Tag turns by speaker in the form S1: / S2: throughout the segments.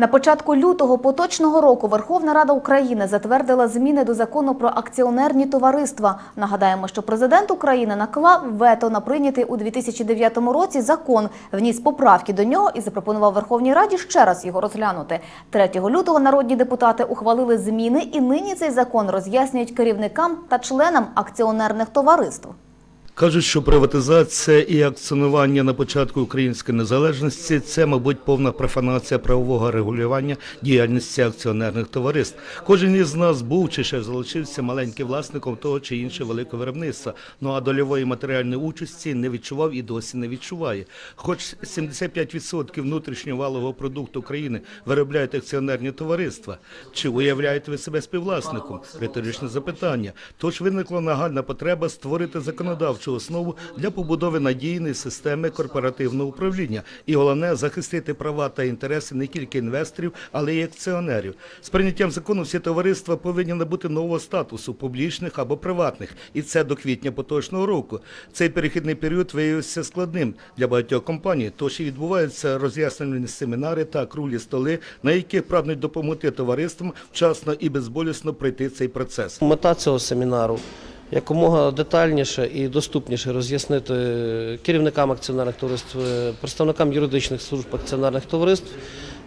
S1: На початку лютого поточного року Верховна Рада України затвердила зміни до закону про акціонерні товариства. Нагадаємо, що президент України наклав вето на прийнятий у 2009 році закон, вніс поправки до нього і запропонував Верховній Раді ще раз його розглянути. 3 лютого народні депутати ухвалили зміни, і нині цей закон роз'яснюють керівникам та членам акціонерних товариств.
S2: Кажуть, що приватизація і акціонування на початку української незалежності це, мабуть, повна профанація правового регулювання діяльності акціонерних товариств. Кожен із нас був чи ще залишився маленьким власником того чи іншого великого виробництва. Ну а дольової матеріальної участі не відчував і досі не відчуває. Хоч 75% внутрішнього валового продукту країни виробляють акціонерні товариства. Чи уявляєте ви себе співвласником? Риторичне запитання. Тож виникла нагальна потреба створити законодавчу основу для побудови надійної системи корпоративного управління і головне захистити права та інтереси не тільки інвесторів, але й акціонерів. З прийняттям закону всі товариства повинні набути нового статусу публічних або приватних, і це до квітня поточного року. Цей перехідний період виявився складним для багатьох компаній, тож і відбуваються роз'яснені семінари та круглі столи, на яких прагнуть допомогти товариствам вчасно і безболісно пройти цей процес.
S3: Мета цього семінару якомога детальніше і доступніше роз'яснити керівникам акціонерних товариств, е, представникам юридичних служб акціонерних товариств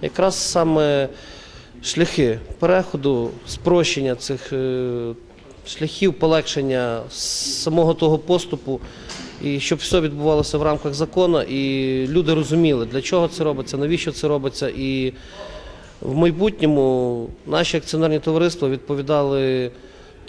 S3: якраз саме шляхи переходу, спрощення цих е, шляхів, полегшення самого того поступу. І щоб все відбувалося в рамках закону, і люди розуміли, для чого це робиться, навіщо це робиться, і в майбутньому наші акціонерні товариства відповідали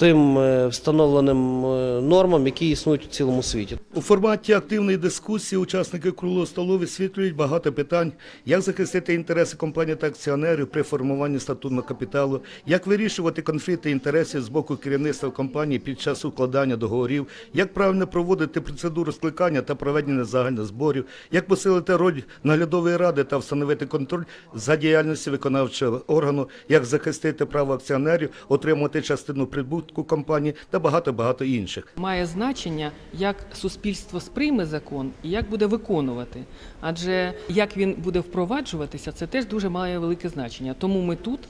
S3: тим е, встановленим е, нормам, які існують у цілому світі.
S2: У форматі активної дискусії учасники круглого столу висвітлюють багато питань, як захистити інтереси компаній та акціонерів при формуванні статутного капіталу, як вирішувати конфлікти інтересів з боку керівництва компанії під час укладання договорів, як правильно проводити процедуру скликання та проведення загальних зборів, як посилити роль наглядової ради та встановити контроль за діяльністю виконавчого органу, як захистити право акціонерів, отримати частину прибутку компанії та багато-багато інших.
S4: Має значення, як суспільство сприйме закон і як буде виконувати. Адже як він буде впроваджуватися, це теж дуже має велике значення. Тому ми тут.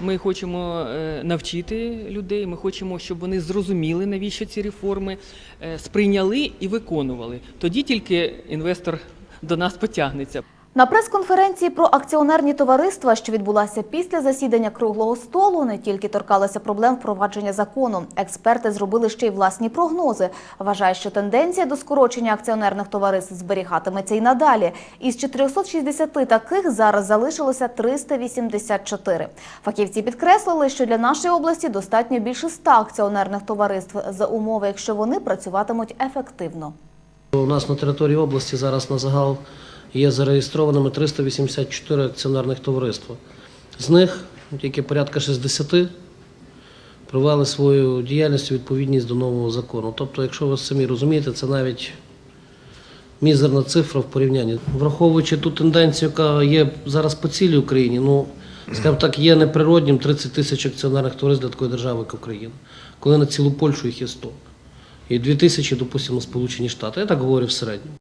S4: Ми хочемо е, навчити людей. Ми хочемо, щоб вони зрозуміли, навіщо ці реформи е, сприйняли і виконували. Тоді тільки інвестор до нас потягнеться.
S1: На прес-конференції про акціонерні товариства, що відбулася після засідання круглого столу, не тільки торкалися проблем впровадження закону. Експерти зробили ще й власні прогнози. Вважають, що тенденція до скорочення акціонерних товариств зберігатиметься й надалі. Із 460 таких зараз залишилося 384. Фахівці підкреслили, що для нашої області достатньо більше 100 акціонерних товариств за умови, якщо вони працюватимуть ефективно.
S3: У нас на території області зараз на загал є зареєстрованими 384 акціонерних товариства. З них тільки порядка 60 провели свою діяльність у відповідність до нового закону. Тобто, якщо ви самі розумієте, це навіть мізерна цифра в порівнянні. Враховуючи ту тенденцію, яка є зараз по цілій Україні, ну, скажімо так, є неприроднім 30 тисяч акціонерних товариств для такої держави, як Україна, коли на цілу Польщу їх є 100. І 2 тисячі, допустимо, Сполучені Штати. Я так говорю в середньому.